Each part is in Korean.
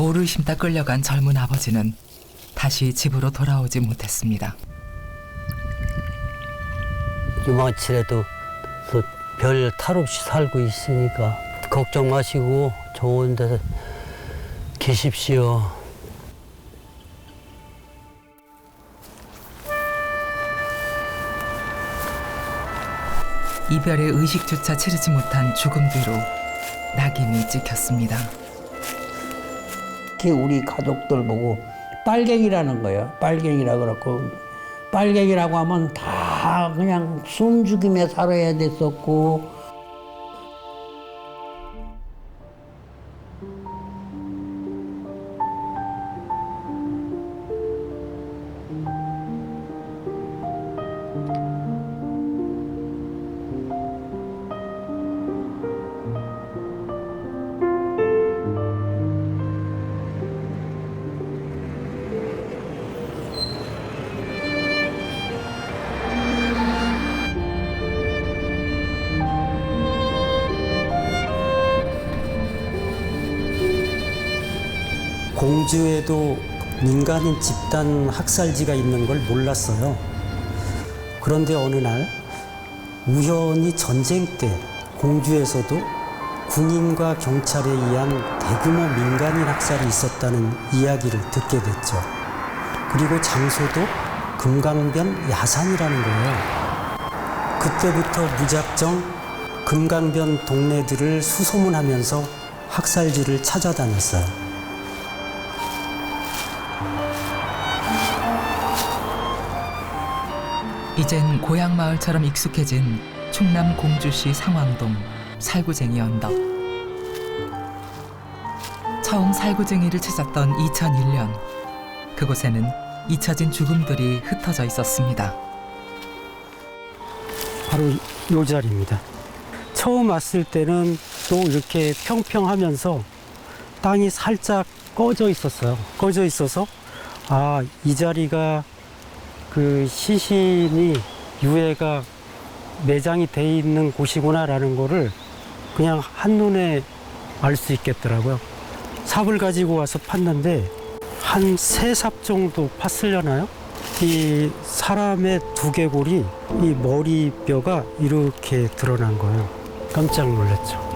모를 심다 끌려간 젊은 아버지는 다시 집으로 돌아오지 못했습니다. 이만치라도 별 탈 없이 살고 있으니까 걱정 마시고 좋은 데 계십시오. 이별의 의식조차 치르지 못한 죽음 뒤로 낙인이 찍혔습니다. 특히 우리 가족들 보고 빨갱이라는 거예요. 빨갱이라 그렇고 빨갱이라고 하면 다 그냥 숨죽이며 살아야 됐었고 공주에도 민간인 집단 학살지가 있는 걸 몰랐어요. 그런데 어느 날 우연히 전쟁 때 공주에서도 군인과 경찰에 의한 대규모 민간인 학살이 있었다는 이야기를 듣게 됐죠. 그리고 장소도 금강변 야산이라는 거예요. 그때부터 무작정 금강변 동네들을 수소문하면서 학살지를 찾아다녔어요. 이젠 고향 마을처럼 익숙해진 충남 공주시 상왕동 살구쟁이 언덕. 처음 살구쟁이를 찾았던 2001년 그곳에는 잊혀진 죽음들이 흩어져 있었습니다. 바로 이 자리입니다. 처음 왔을 때는 또 이렇게 평평하면서 땅이 살짝 꺼져 있었어요. 꺼져 있어서 아, 이 자리가 그 시신이 유해가 내장이 돼 있는 곳이구나라는 거를 그냥 한눈에 알 수 있겠더라고요. 삽을 가지고 와서 팠는데 한 세 삽 정도 팠으려나요? 이 사람의 두개골이 이 머리뼈가 이렇게 드러난 거예요. 깜짝 놀랐죠.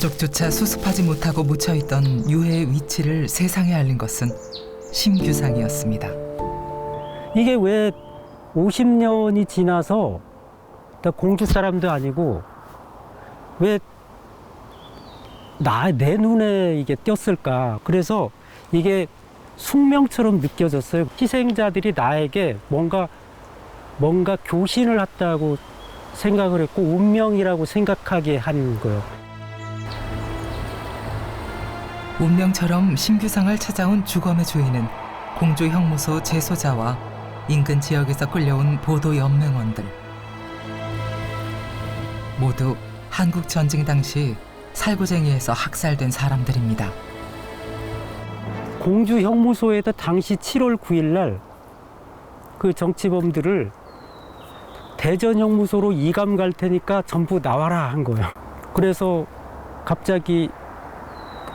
가족조차 수습하지 못하고 묻혀있던 유해의 위치를 세상에 알린 것은 심규상이었습니다. 이게 왜 50년이 지나서 나 공주 사람도 아니고 왜 나 내 눈에 이게 띄었을까? 그래서 이게 숙명처럼 느껴졌어요. 희생자들이 나에게 뭔가 뭔가 교신을 했다고 생각을 했고 운명이라고 생각하게 한 거예요. 운명처럼 심규상을 찾아온 주검의 주인은 공주 형무소 재소자와 인근 지역에서 끌려온 보도 연맹원들 모두 한국 전쟁 당시 살구쟁이에서 학살된 사람들입니다. 공주 형무소에다 당시 7월 9일 날 그 정치범들을 대전 형무소로 이감 갈 테니까 전부 나와라 한 거예요. 그래서 갑자기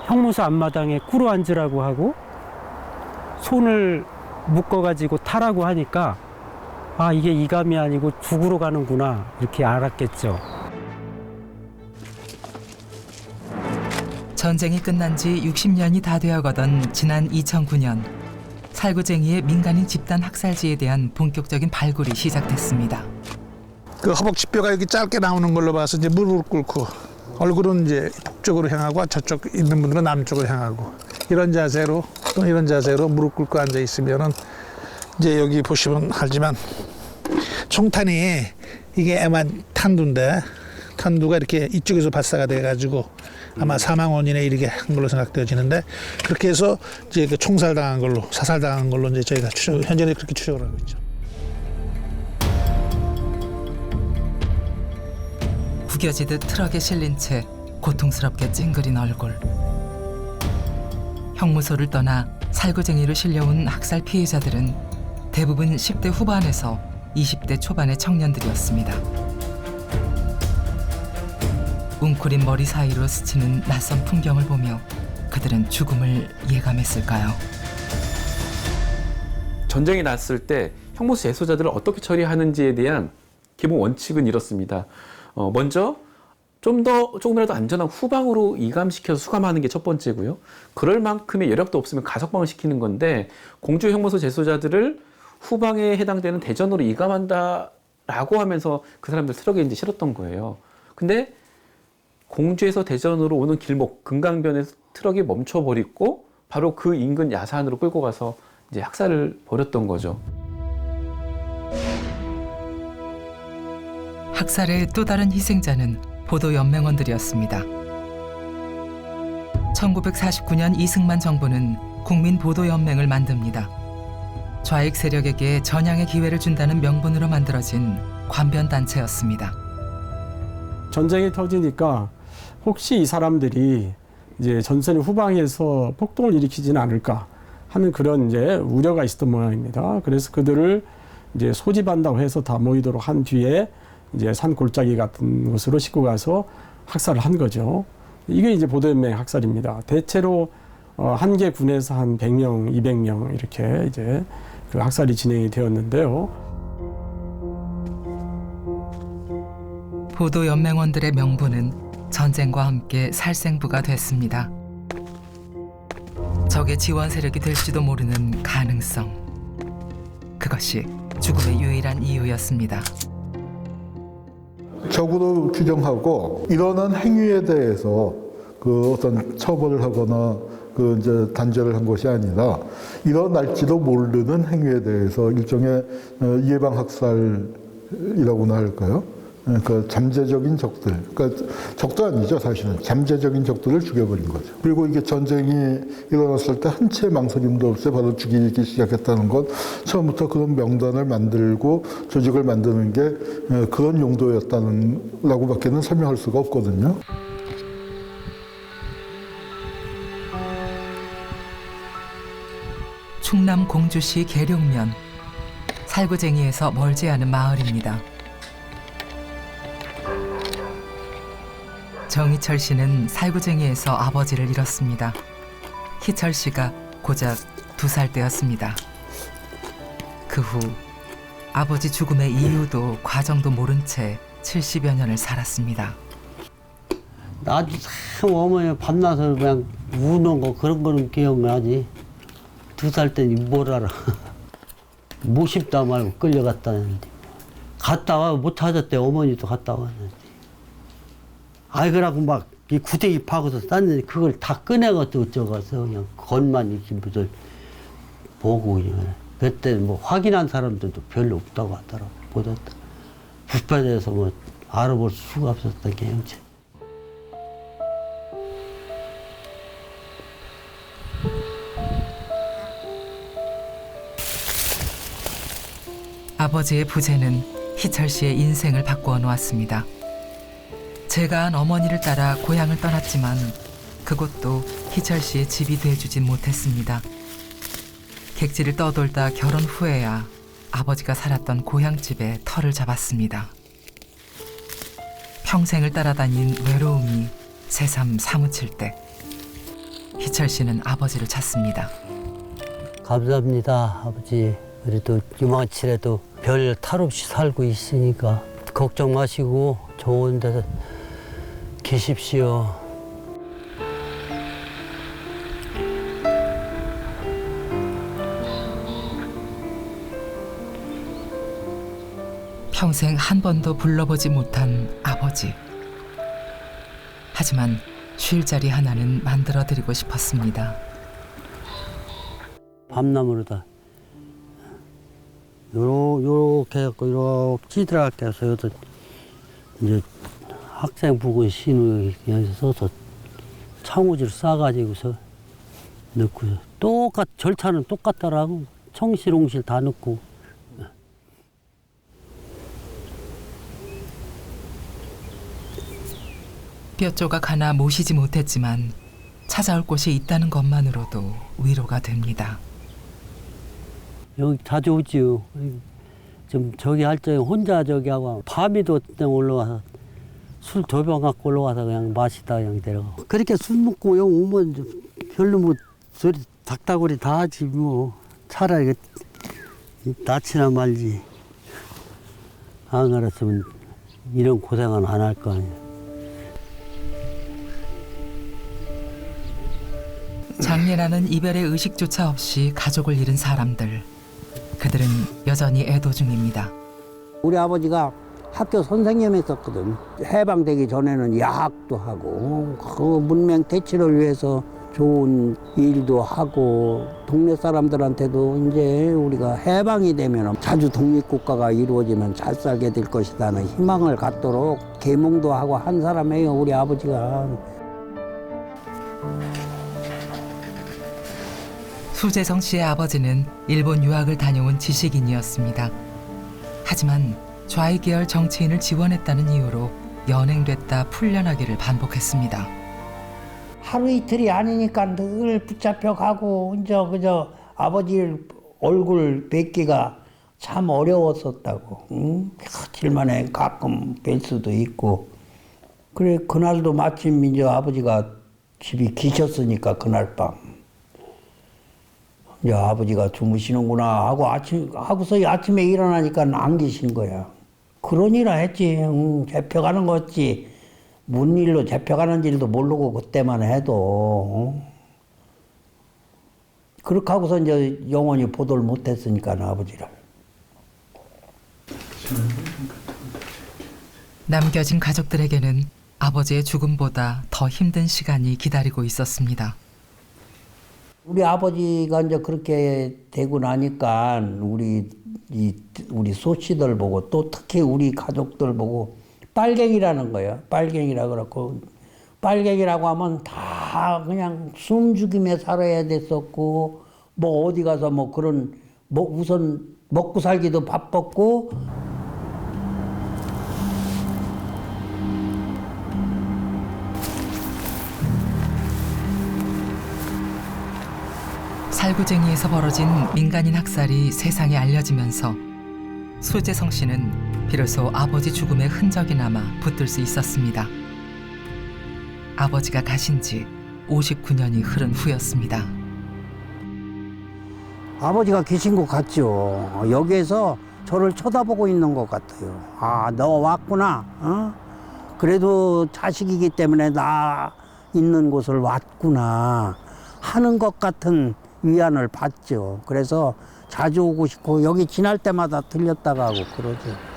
형무소 앞마당에 꿇어 앉으라고 하고 손을 묶어가지고 타라고 하니까 아 이게 이감이 아니고 죽으러 가는구나 이렇게 알았겠죠. 전쟁이 끝난 지 60년이 다 되어가던 지난 2009년 살구쟁이의 민간인 집단 학살지에 대한 본격적인 발굴이 시작됐습니다. 그 허벅지뼈가 이렇게 짧게 나오는 걸로 봐서 이제 무릎 꿇고 얼굴은 이제 북쪽으로 향하고 저쪽 있는 분들은 남쪽으로 향하고 이런 자세로 또 이런 자세로 무릎 꿇고 앉아 있으면은 이제 여기 보시면 알지만 총탄이 이게 아마 탄두인데 탄두가 이렇게 이쪽에서 발사가 돼가지고 아마 사망 원인에 이르게 한 걸로 생각되어지는데 그렇게 해서 이제 그 총살 당한 걸로 사살 당한 걸로 이제 저희가 추정 현재는 그렇게 추정을 하고 있죠. 구겨지듯 트럭에 실린 채 고통스럽게 찡그린 얼굴. 형무소를 떠나 살구쟁이로 실려온 학살 피해자들은 대부분 10대 후반에서 20대 초반의 청년들이었습니다. 웅크린 머리 사이로 스치는 낯선 풍경을 보며 그들은 죽음을 예감했을까요? 전쟁이 났을 때 형무소 재소자들을 어떻게 처리하는지에 대한 기본 원칙은 이렇습니다. 어, 먼저 좀 더 조금이라도 안전한 후방으로 이감시켜서 수감하는 게 첫 번째고요. 그럴 만큼의 여력도 없으면 가석방을 시키는 건데 공주 형무소 재소자들을 후방에 해당되는 대전으로 이감한다라고 하면서 그 사람들 트럭에 이제 실었던 거예요. 근데 공주에서 대전으로 오는 길목 금강변에서 트럭이 멈춰버리고 바로 그 인근 야산으로 끌고 가서 이제 학살을 벌였던 거죠. 학살의 또 다른 희생자는 보도 연맹원들이었습니다. 1949년 이승만 정부는 국민 보도 연맹을 만듭니다. 좌익 세력에게 전향의 기회를 준다는 명분으로 만들어진 관변 단체였습니다. 전쟁이 터지니까 혹시 이 사람들이 이제 전선 후방에서 폭동을 일으키지는 않을까 하는 그런 이제 우려가 있었던 모양입니다. 그래서 그들을 이제 소집한다고 해서 다 모이도록 한 뒤에 이제 산 골짜기 같은 곳으로 싣고 가서 학살을 한 거죠. 이게 이제 보도연맹 학살입니다. 대체로 어, 한개 군에서 한 100명, 200명 이렇게 이제 그 학살이 진행이 되었는데요. 보도 연맹원들의 명분은 전쟁과 함께 살생부가 됐습니다. 적의 지원 세력이 될지도 모르는 가능성. 그것이 죽음의 유일한 이유였습니다. 적으로 규정하고 일어난 행위에 대해서 그 어떤 처벌을 하거나 그 이제 단죄를 한 것이 아니라 일어날지도 모르는 행위에 대해서 일종의 어, 예방 학살이라고나 할까요? 그러니까 잠재적인 적들, 그러니까 적도 아니죠 사실은 잠재적인 적들을 죽여버린 거죠. 그리고 이게 전쟁이 일어났을 때한채 망설임도 없이 바로 죽이기 시작했다는 건 처음부터 그런 명단을 만들고 조직을 만드는 게 어, 그런 용도였다는 라고밖에는 설명할 수가 없거든요. 충남 공주시 계룡면 살구쟁이에서 멀지 않은 마을입니다. 정희철 씨는 살구쟁이에서 아버지를 잃었습니다. 희철 씨가 고작 두 살 때였습니다. 그 후 아버지 죽음의 이유도 과정도 모른 채 70여 년을 살았습니다. 나도 참 어머니 밤낮으로 그냥 우는 거 그런 거는 기억나지. 두 살 때는 뭘 알아. 못 싶다 말고 끌려갔다는데. 갔다 와못 찾았대. 어머니도 갔다 왔는데. 아이 그러고 막 이 구덩이 파고서 쌌는데 그걸 다 꺼내가지고 어쩌가서 그냥 겉만 이렇게 무슨 보고 그냥. 그때 뭐 확인한 사람들도 별로 없다고 하더라고. 보다 불편해서 뭐 알아볼 수가 없었던 게 형체. 아버지의 부재는 희철 씨의 인생을 바꾸어 놓았습니다. 제가 한 어머니를 따라 고향을 떠났지만 그곳도 희철 씨의 집이 돼주진 못했습니다. 객지를 떠돌다 결혼 후에야 아버지가 살았던 고향집에 터를 잡았습니다. 평생을 따라다닌 외로움이 새삼 사무칠 때 희철 씨는 아버지를 찾습니다. 감사합니다, 아버지. 그래도 이만치라도 별 탈 없이 살고 있으니까 걱정 마시고 좋은 데서 계십시오. 평생 한 번도 불러보지 못한 아버지. 하지만 쉴 자리 하나는 만들어 드리고 싶었습니다. 밤나무로다. 요렇게 해갖고, 요렇게 찌들어갈게 해서, 이제 학생 부근 신우 여기 써서 창호지를 싸가지고서 넣고, 똑같, 절차는 똑같더라고. 청실 홍실 다 넣고. 뼈 조각 하나 모시지 못했지만 찾아올 곳이 있다는 것만으로도 위로가 됩니다. 여기 자주 오지요. 좀 저기 할 적에 혼자 저기 하고 밤에도 때 올라와서 술 두 병 갖고 올라와서 그냥 마시다 그냥 데려가. 그렇게 술 먹고 영 오면 별로 뭐 소리 닭다구리 다 하지 뭐 차라리 그 낯이나 말지. 안 그랬으면 이런 고생은 안 할 거 아니야. 장례라는 이별의 의식조차 없이 가족을 잃은 사람들. 그들은 여전히 애도 중입니다. 우리 아버지가 학교 선생님 했었거든. 해방되기 전에는 야학도 하고 그 문명 대치를 위해서 좋은 일도 하고 동네 사람들한테도 이제 우리가 해방이 되면 자주 독립국가가 이루어지면 잘 살게 될 것이라는 희망을 갖도록 계몽도 하고 한 사람이에요 우리 아버지가. 수재성 씨의 아버지는 일본 유학을 다녀온 지식인이었습니다. 하지만 좌익 계열 정치인을 지원했다는 이유로 연행됐다 풀려나기를 반복했습니다. 하루 이틀이 아니니까 늘 붙잡혀 가고 이제 그저 아버지 얼굴 뵙기가 참 어려웠었다고. 응? 며칠 만에 가끔 뵐 수도 있고. 그래 그날도 마침 이제 아버지가 집이 기셨으니까 그날 밤. 이제 아버지가 주무시는구나 하고 아침 하고서 아침에 일어나니까 안 계신 거야. 그러니라 했지. 응, 잡혀가는 거지. 뭔 일로 잡혀가는 일도 모르고 그때만 해도. 응? 그렇게 하고서 이제 영원히 보도를 못했으니까 아버지를. 남겨진 가족들에게는 아버지의 죽음보다 더 힘든 시간이 기다리고 있었습니다. 우리 아버지가 이제 그렇게 되고 나니까 우리 이 우리 소씨들 보고 또 특히 우리 가족들 보고 빨갱이라는 거예요. 빨갱이라 그렇고 빨갱이라고 하면 다 그냥 숨죽이며 살아야 됐었고 뭐 어디 가서 뭐 그런 뭐 우선 먹고 살기도 바빴고 살구쟁이에서 벌어진 민간인 학살이 세상에 알려지면서 소재성 씨는 비로소 아버지 죽음의 흔적이 남아 붙들 수 있었습니다. 아버지가 가신 지 59년이 흐른 후였습니다. 아버지가 계신 것 같죠. 여기에서 저를 쳐다보고 있는 것 같아요. 아, 너 왔구나. 어? 그래도 자식이기 때문에 나 있는 곳을 왔구나 하는 것 같은 위안을 받죠. 그래서 자주 오고 싶고 여기 지날 때마다 들렸다가 하고 그러죠.